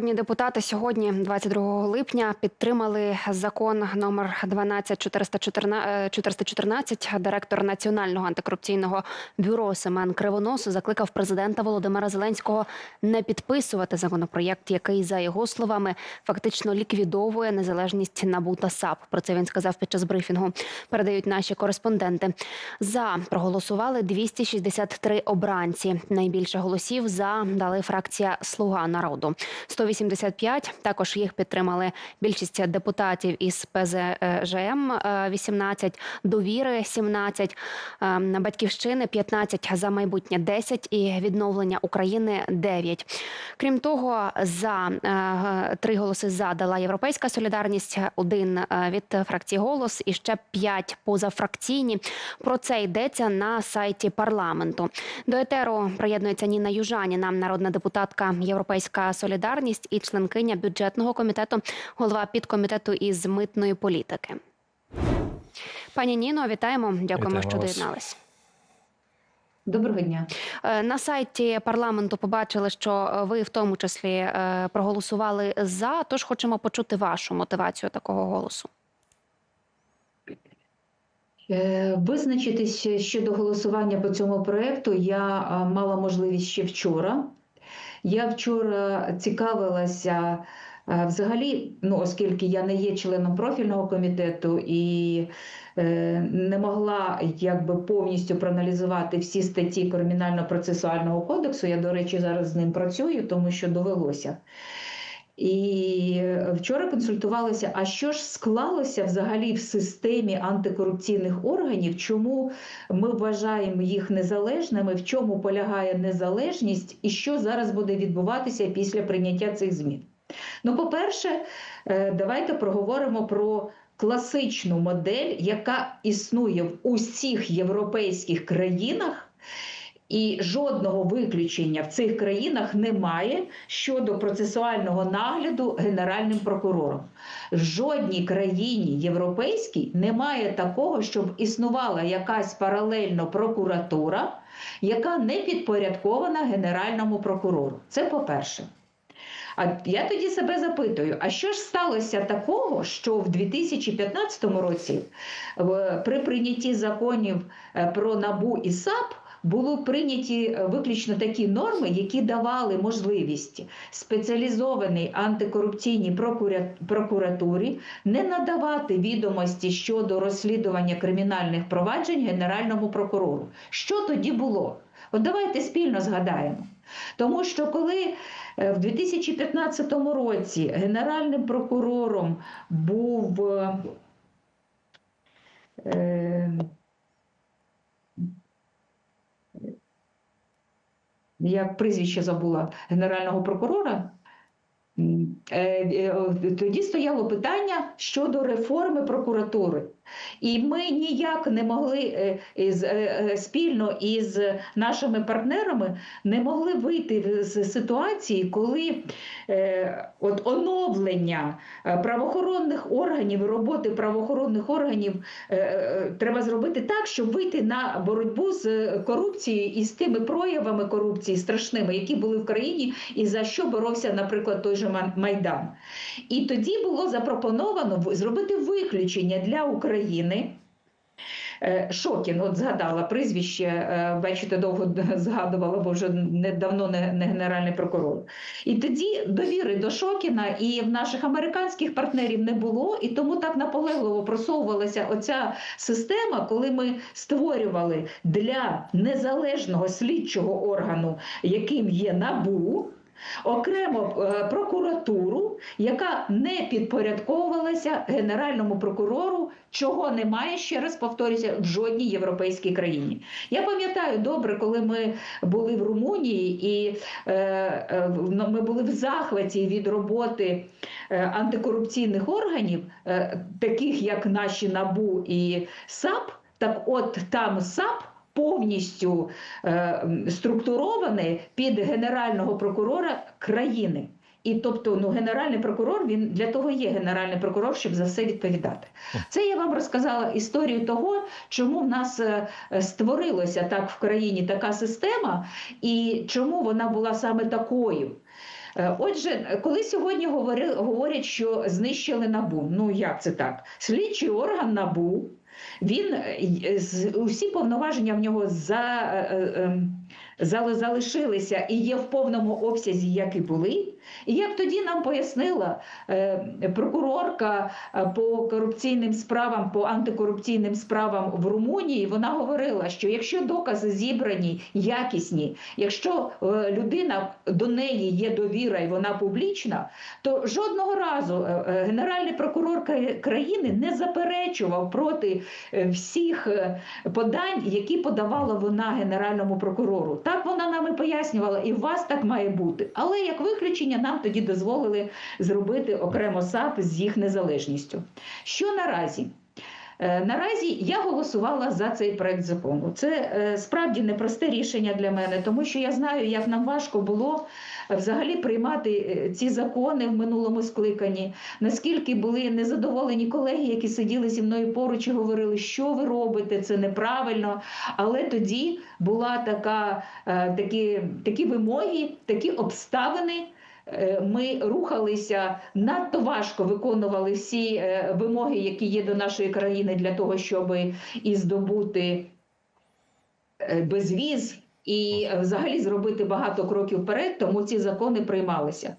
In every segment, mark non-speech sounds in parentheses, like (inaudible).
Народні депутати сьогодні, 22 липня, підтримали закон номер 12414. 414. Директор Національного антикорупційного бюро Семен Кривонос закликав президента Володимира Зеленського не підписувати законопроєкт, який, за його словами, фактично ліквідовує незалежність НАБУ та САП. Про це він сказав під час брифінгу. Передають наші кореспонденти. За проголосували 263 обранці. Найбільше голосів за дали фракція Слуга народу. 185. Також їх підтримали більшість депутатів із ПЗЖМ е, 18, довіри 17, е, батьківщини 15, за майбутнє 10 і відновлення України 9. Крім того, за е, три голоси за дала Європейська солідарність, один е, від фракції голос і ще п'ять позафракційні. Про це йдеться на сайті парламенту. До етеру приєднується Ніна Южаніна, народна депутатка Європейська солідарність і членкиня бюджетного комітету, голова підкомітету із митної політики. Пані Ніно, вітаємо. Дякуємо, Вітаємо що вас. доєднались. Доброго дня. Е, На сайті парламенту побачили, що е, ви в тому числі е, проголосували за. Тож хочемо почути вашу мотивацію такого голосу. Визначитись щодо голосування по цьому проекту я мала можливість ще вчора. Я вчора цікавилася взагалі, ну, оскільки я не є членом профільного комітету і е, не могла якби повністю проаналізувати всі статті Кримінально-процесуального кодексу. Я, до речі, зараз з ним працюю, тому що довелося. І вчора консультувалися, а що ж склалося взагалі в системі антикорупційних органів, чому ми вважаємо їх незалежними, в чому полягає незалежність і що зараз буде відбуватися після прийняття цих змін. Ну, по-перше, е, давайте проговоримо про класичну модель, яка існує в усіх європейських країнах. І жодного виключення в цих країнах немає щодо процесуального нагляду генеральним прокурором. В жодній країні європейській немає такого, щоб існувала якась паралельно прокуратура, яка не підпорядкована генеральному прокурору. Це по-перше. А я тоді себе запитую: а що ж сталося такого, що в 2015 році при прийнятті законів е, про НАБУ і САП були прийняті е, виключно такі норми, які давали можливість спеціалізованій антикорупційній прокуратурі не надавати відомості щодо розслідування кримінальних проваджень Генеральному прокурору. Що тоді було? От давайте спільно згадаємо. Тому що коли е, в 2015 році генеральним прокурором був е, я прізвище забула генерального прокурора. е, е, Тоді стояло питання щодо реформи прокуратури. І ми ніяк не могли е, е, е, спільно із нашими партнерами не могли вийти з ситуації, коли от оновлення правоохоронних органів, роботи правоохоронних органів треба зробити так, щоб вийти на боротьбу з корупцією і з тими проявами корупції страшними, які були в країні, і за що боровся, наприклад, той же Майдан. І тоді було запропоновано зробити виключення для України. Е, Шокін, от згадала прізвище, е, бачите, довго (laughs) згадувала, бо вже недавно не, не генеральний прокурор. І тоді довіри до Шокіна і в наших американських партнерів не було, і тому так наполегливо просовувалася оця система, коли ми створювали для незалежного слідчого органу, яким є НАБУ. Окремо е, прокуратуру, яка не підпорядковувалася генеральному прокурору, чого немає ще раз повторюся в жодній європейській країні. Я пам'ятаю добре, коли ми були в Румунії, і е, е, в- ми були в захваті від роботи е, антикорупційних органів, е, таких як наші НАБУ і САП. Так, от там САП повністю е, м, структуроване під генерального прокурора країни. І тобто, ну, генеральний прокурор він для того є генеральний прокурор, щоб за все відповідати. Це я вам розказала історію того, чому в нас е, е, так в країні така система, і чому вона була саме такою. Е, Отже, коли сьогодні говорять, що знищили набу, ну як це так? Слідчий орган набу, він е, з- усі повноваження в нього за, е, е, ем, залишилися і є в повному обсязі, як і були. І як тоді нам пояснила е, прокурорка е, по корупційним справам, по антикорупційним справам в Румунії, вона говорила, що якщо докази зібрані якісні, якщо е, людина до неї є довіра і вона публічна, то жодного разу генеральний прокурор країни не заперечував проти всіх подань, які подавала вона генеральному прокурору. Так вона нам і пояснювала, і у вас так має бути. Але як виключення нам тоді дозволили зробити окремо САП з їх незалежністю. Що наразі? Е, Наразі я голосувала за цей проект закону. Це е, справді непросте рішення для мене, тому що я знаю, як нам важко було е, взагалі приймати ці закони в минулому скликанні. Наскільки були незадоволені колеги, які сиділи зі мною поруч і говорили, що ви робите, це неправильно. Але тоді була така, такі, такі вимоги, такі обставини. Е, Ми рухалися надто важко виконували всі е, вимоги, які є до нашої країни для того, щоб і здобути е, безвіз, і взагалі зробити багато кроків вперед, тому ці закони приймалися.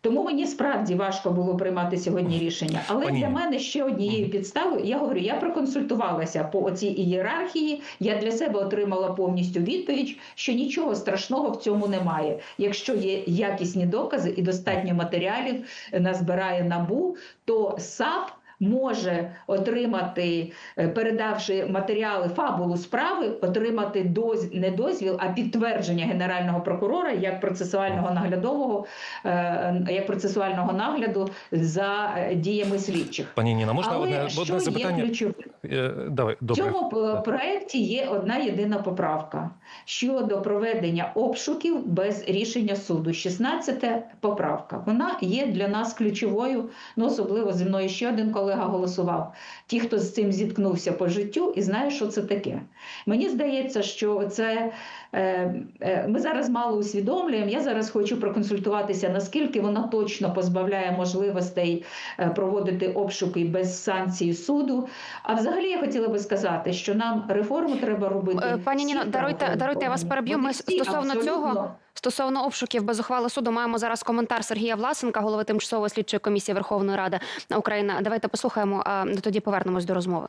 Тому мені справді важко було приймати сьогодні рішення. Але Пані для мене ще однією підставою, я говорю, я проконсультувалася по цій ієрархії. Я для себе отримала повністю відповідь, що нічого страшного в цьому немає. Якщо є якісні докази і достатньо матеріалів е, назбирає набу, то САП. Може отримати, е, передавши матеріали фабулу справи, отримати доз, не дозвіл, а підтвердження генерального прокурора як процесуального наглядового, е, як процесуального нагляду за е, діями слідчих. Пані Ніна, можна Але одне, одне є запитання? ключовим? Е, Давай, В цьому п- проекті є одна єдина поправка щодо проведення обшуків без рішення суду. 16 поправка. Вона є для нас ключовою. Ну особливо зі мною ще один колега голосував. Ті, хто з цим зіткнувся по життю і знає, що це таке. Мені здається, що це е, е, ми зараз мало усвідомлюємо. Я зараз хочу проконсультуватися, наскільки вона точно позбавляє можливостей е, проводити обшуки без санкцій суду. А взагалі я хотіла би сказати, що нам реформу треба робити. Е, пані Ніно, даруйте- даруйте, я вас переб'ю. Ми всі стосовно цього- Стосовно обшуків без ухвали суду маємо зараз коментар Сергія Власенка, голови тимчасової слідчої комісії Верховної Ради України. Давайте послухаємо, а тоді повернемось до розмови.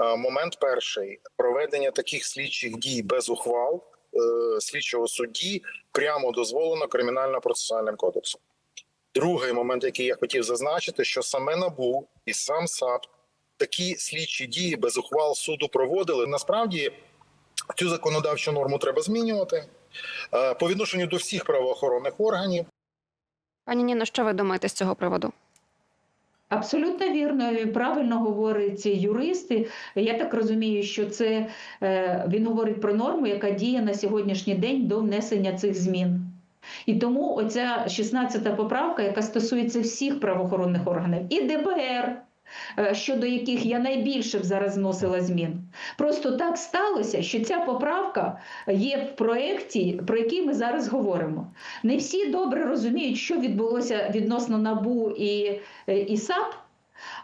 Е, Момент перший проведення таких слідчих дій без ухвал е, слідчого судді прямо дозволено кримінально-процесуальним кодексом. Другий момент, який я хотів зазначити, що саме набу і сам САП такі слідчі дії без ухвал суду проводили. Насправді цю законодавчу норму треба змінювати е, по відношенню до всіх правоохоронних органів. Пані Ніно, що ви думаєте з цього приводу? Абсолютно вірно, і правильно говорять юристи. Я так розумію, що це е, він говорить про норму, яка діє на сьогоднішній день до внесення цих змін. І тому оця 16-та поправка, яка стосується всіх правоохоронних органів, і ДБР, щодо яких я найбільше б зараз вносила змін. Просто так сталося, що ця поправка є в проєкті, про який ми зараз говоримо. Не всі добре розуміють, що відбулося відносно НАБУ і, е, і САП,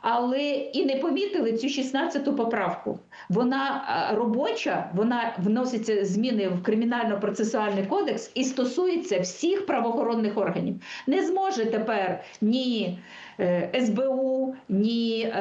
але і не помітили цю 16-ту поправку. Вона робоча, вона вноситься зміни в кримінально-процесуальний кодекс і стосується всіх правоохоронних органів. Не зможе тепер ні е, СБУ, ні, е,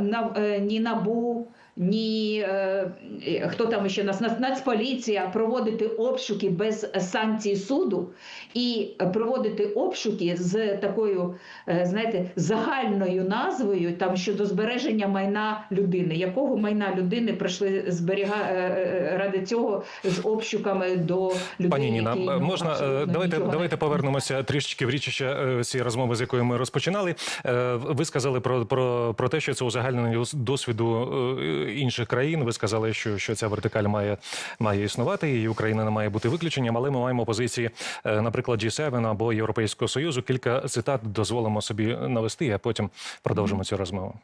е, е, ні НАБУ. Ні, е, е, хто там ще нас Нацполіція проводити обшуки без санкцій суду і проводити обшуки з такою, е, знаєте, загальною назвою там щодо збереження майна людини. Якого майна людини прийшли зберіга е, е, ради цього з обшуками до людей? Пані Ніна, які, ну, можна е, абсолютно давайте давайте повернемося трішечки в річище е, цієї розмови, з якої ми розпочинали. Е, Ви сказали про, про, про те, що це узагальнення досвіду е, інших країн. Ви сказали, що, що ця вертикаль має, має існувати, і Україна не має бути виключенням. Але ми маємо позиції, е, наприклад, G7 або Європейського союзу. Кілька цитат дозволимо собі навести, а потім продовжимо цю розмову.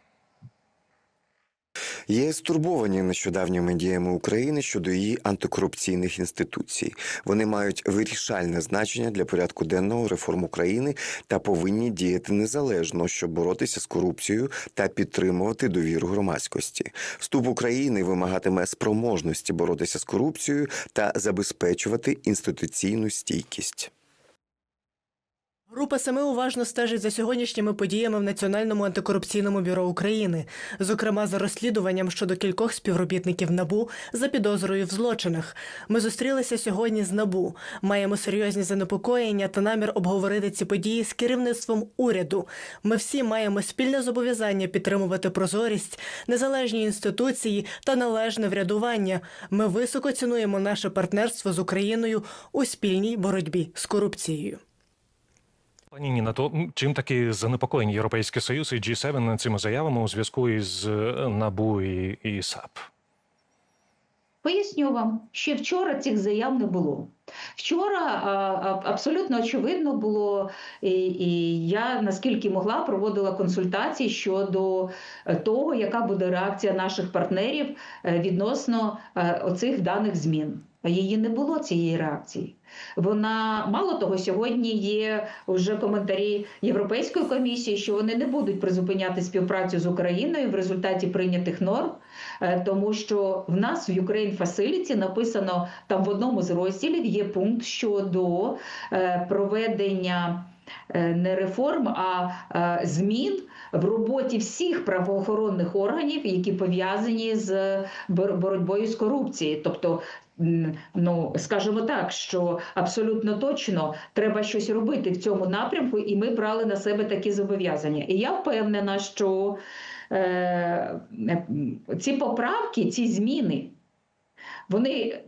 ЄС стурбовані нещодавніми діями України щодо її антикорупційних інституцій. Вони мають вирішальне значення для порядку денного реформ України та повинні діяти незалежно, щоб боротися з корупцією та підтримувати довіру громадськості. Вступ України вимагатиме спроможності боротися з корупцією та забезпечувати інституційну стійкість. Група семи уважно стежить за сьогоднішніми подіями в Національному антикорупційному бюро України, зокрема за розслідуванням щодо кількох співробітників НАБУ за підозрою в злочинах. Ми зустрілися сьогодні з НАБУ. Маємо серйозні занепокоєння та намір обговорити ці події з керівництвом уряду. Ми всі маємо спільне зобов'язання підтримувати прозорість, незалежні інституції та належне врядування. Ми високо цінуємо наше партнерство з Україною у спільній боротьбі з корупцією. Пані Ніна, то чим таки занепокоєні Європейський Союз і G7 цими заявами у зв'язку із е, НАБУ і, і САП? Поясню вам, ще вчора цих заяв не було. Вчора абсолютно очевидно було, і, я наскільки могла проводила консультації щодо е, того, яка буде реакція наших партнерів е, відносно оцих даних змін. Її не було цієї реакції. Вона мало того, сьогодні є вже коментарі Європейської комісії, що вони не будуть призупиняти співпрацю з Україною в результаті прийнятих норм, е, тому що в нас в Ukraine Facility написано там в одному з розділів є пункт щодо е, проведення е, не реформ, а змін в роботі всіх правоохоронних органів, які пов'язані з бор- боротьбою з корупцією. Тобто, ну скажімо так, що абсолютно точно треба щось робити в цьому напрямку, і ми брали на себе такі зобов'язання. І я впевнена, що е, ці поправки, ці зміни. Вони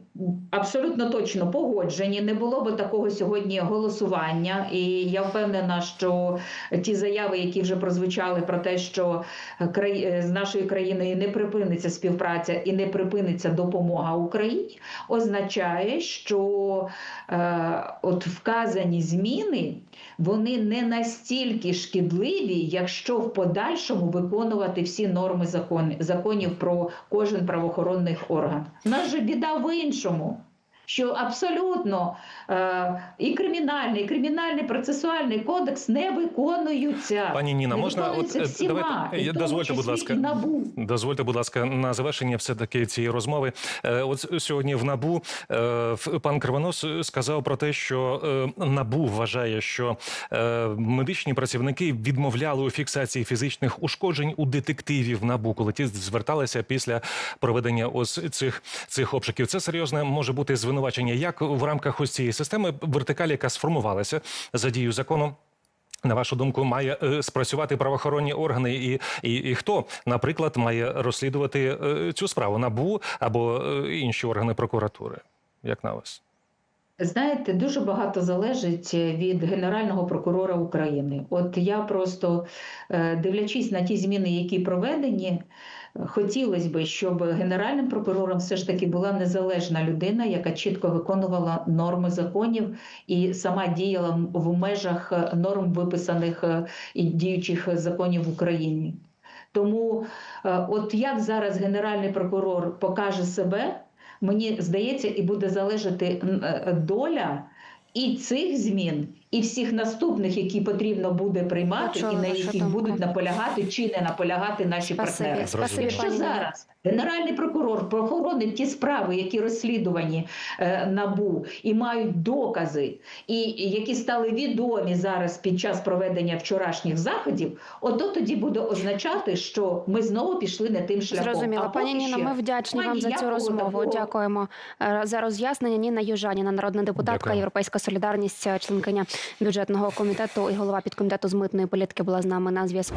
абсолютно точно погоджені. Не було би такого сьогодні голосування. І я впевнена, що ті заяви, які вже прозвучали про те, що край- з нашою країною не припиниться співпраця і не припиниться допомога Україні, означає, що е, от вказані зміни вони не настільки шкідливі, якщо в подальшому виконувати всі норми закон, законів про кожен правоохоронний орган. Нас же біда в іншому. Що абсолютно е, і кримінальний, і кримінальний процесуальний кодекс не виконуються. Пані Ніна, не можна от е, всіма, давайте тому дозвольте, будь ласка. НАБУ. Дозвольте, будь ласка, на завершення все таки цієї розмови. Е, От сьогодні в набу е, пан Кривонос сказав про те, що е, набу вважає, що е, медичні працівники відмовляли у фіксації фізичних ушкоджень у детективів набу, коли ті зверталися після проведення ось цих цих обшуків. Це серйозне може бути звинувачення, як в рамках ось цієї системи вертикалі, яка сформувалася за дією закону. На вашу думку, має е, спрацювати правоохоронні органи, і, і, і хто, наприклад, має розслідувати е, цю справу набу або е, інші органи прокуратури? Як на вас? Знаєте, дуже багато залежить від Генерального прокурора України. От я просто дивлячись на ті зміни, які проведені, хотілося б, щоб генеральним прокурором все ж таки була незалежна людина, яка чітко виконувала норми законів і сама діяла в межах норм виписаних е, і діючих законів в Україні. Тому, е, от як зараз генеральний прокурор покаже себе, мені здається, і буде залежати е, доля і цих змін, і всіх наступних, які потрібно буде приймати, Почула і на вашу яких думку. будуть наполягати чи не наполягати наші Спасибі, партнери. спасибі, Якщо пані зараз генеральний прокурор прохоронить ті справи, які розслідувані е, набу, і мають докази, і, і які стали відомі зараз під час проведення вчорашніх заходів, ото тоді буде означати, що ми знову пішли не тим шляхом. Зрозуміло. А Пані Ніно, ми вдячні вам за цю розмову. такого- Дякуємо е, за роз'яснення. Ніна Южаніна, народна депутатка, Дякую. Європейська солідарність, членкиня бюджетного комітету і голова підкомітету з митної політики була з нами на зв'язку.